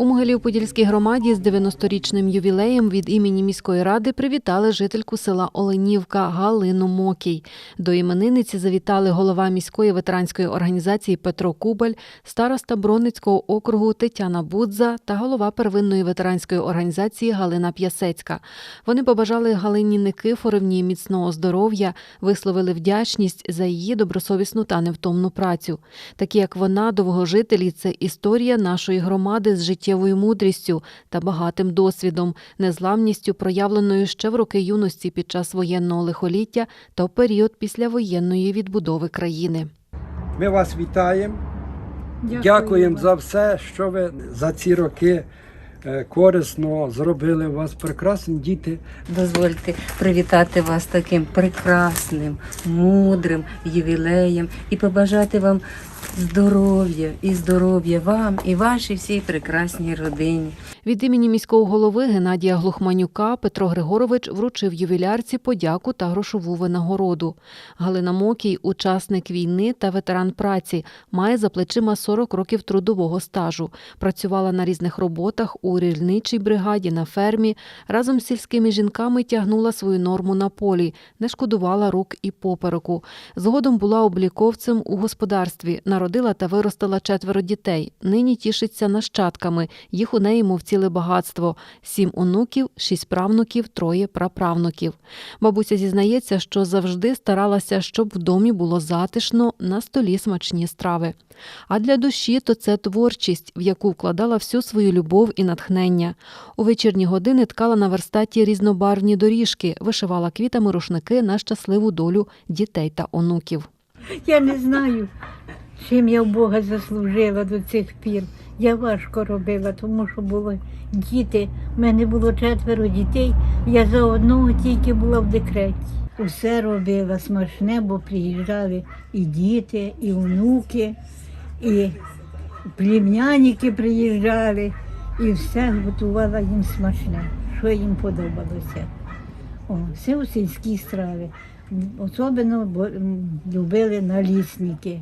У Могилів-Подільській громаді з 90-річним ювілеєм від імені міської ради привітали жительку села Оленівка Галину Мокій. До іменинниці завітали голова міської ветеранської організації Петро Кубаль, староста Бронницького округу Тетяна Будза та голова первинної ветеранської організації Галина П'ясецька. Вони побажали Галині Никифорівні міцного здоров'я, висловили вдячність за її добросовісну та невтомну працю. Такі як вона, довгожителі, це історія нашої громади з життєвою мудрістю та багатим досвідом, незламністю, проявленою ще в роки юності під час воєнного лихоліття та в період післявоєнної відбудови країни. Ми вас вітаємо. Дякуємо за все, що ви за ці роки е, корисно зробили. У вас прекрасні діти. Дозвольте привітати вас таким прекрасним, мудрим ювілеєм і побажати вам здоров'я і здоров'я вам і вашій всій прекрасній родині. Від імені міського голови Геннадія Глухманюка Петро Григорович вручив ювілярці подяку та грошову винагороду. Галина Мокій, учасник війни та ветеран праці, має за плечима 40 років трудового стажу. Працювала на різних роботах у рільничій бригаді, на фермі. Разом з сільськими жінками тягнула свою норму на полі, не шкодувала рук і попереку. Згодом була обліковцем у господарстві, народила та виростила четверо дітей. Нині тішиться нащадками. Їх у неї мов ціле багатство: сім онуків, шість правнуків, троє праправнуків. Бабуся зізнається, що завжди старалася, щоб в домі було затишно, на столі смачні страви. А для душі то це творчість, в яку вкладала всю свою любов і натхнення. У вечірні години ткала на верстаті різнобарвні доріжки, вишивала квітами рушники на щасливу долю дітей та онуків. Я не знаю, чим я в Бога заслужила до цих пір. Я важко робила, тому що було діти. У мене було четверо дітей. Я за одного тільки була в декреті. Усе робила смачне, бо приїжджали і діти, і онуки, і племянники приїжджали, і все готувала їм смачне, що їм подобалося. О, все у сільські страви. Особливо любили налісники.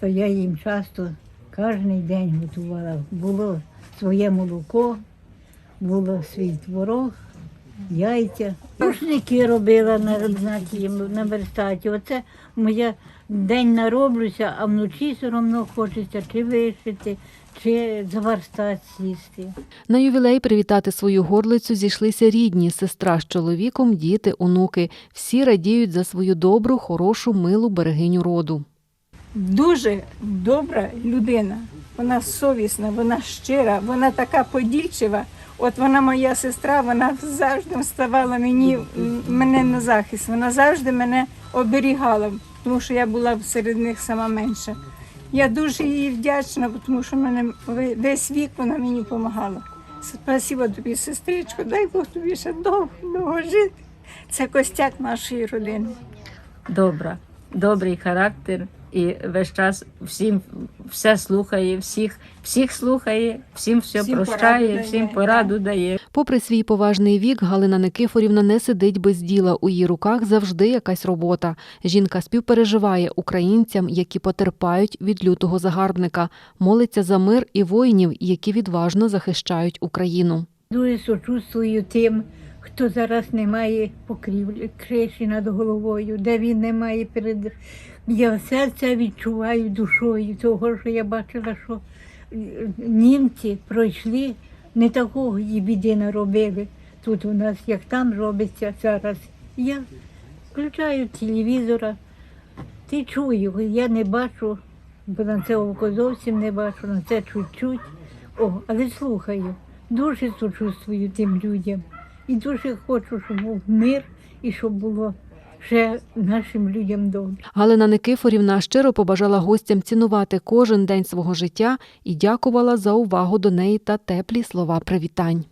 То я їм часто кожен день готувала. Було своє молоко, було свій творог, яйця. Рушники робила на, на, верстаті. Оце моя день нароблюся, а вночі все одно хочеться чи вишити, чи за сісти. На ювілей привітати свою горлицю зійшлися рідні, сестра з чоловіком, діти, онуки. Всі радіють за свою добру, хорошу, милу берегиню роду. Дуже добра людина. Вона совісна, вона щира, вона така подільчива. От вона моя сестра, вона завжди вставала мені мене на захист. Вона завжди мене оберігала, тому що я була серед них сама менша. Я дуже їй вдячна, тому що мене весь вік вона мені допомагала. Спасибо тобі, сестричко, дай Бог тобі ще довго, довго жити. Це костяк нашої родини. Добра, добрий характер і весь час всім все слухає, всіх, всіх слухає, всім все Всім прощає, пораду всім дає, пораду дає. Попри свій поважний вік, Галина Никифорівна не сидить без діла. У її руках завжди якась робота. Жінка співпереживає українцям, які потерпають від лютого загарбника, молиться за мир і воїнів, які відважно захищають Україну. Дуже сочувствую тим, хто зараз не має покрівлі, криші над головою, де він не має перед. Я все це відчуваю душою, того, що я бачила, що е, німці пройшли, не такого і біди наробили. Тут у нас, як там робиться зараз. Я включаю телевізора, ти чую, я не бачу, бо на це око зовсім не бачу, на це чуть-чуть. Але слухаю, дуже сочувствую тим людям. І дуже хочу, щоб був мир і щоб було ще нашим людям добре. Галина Никифорівна щиро побажала гостям цінувати кожен день свого життя і дякувала за увагу до неї та теплі слова привітань.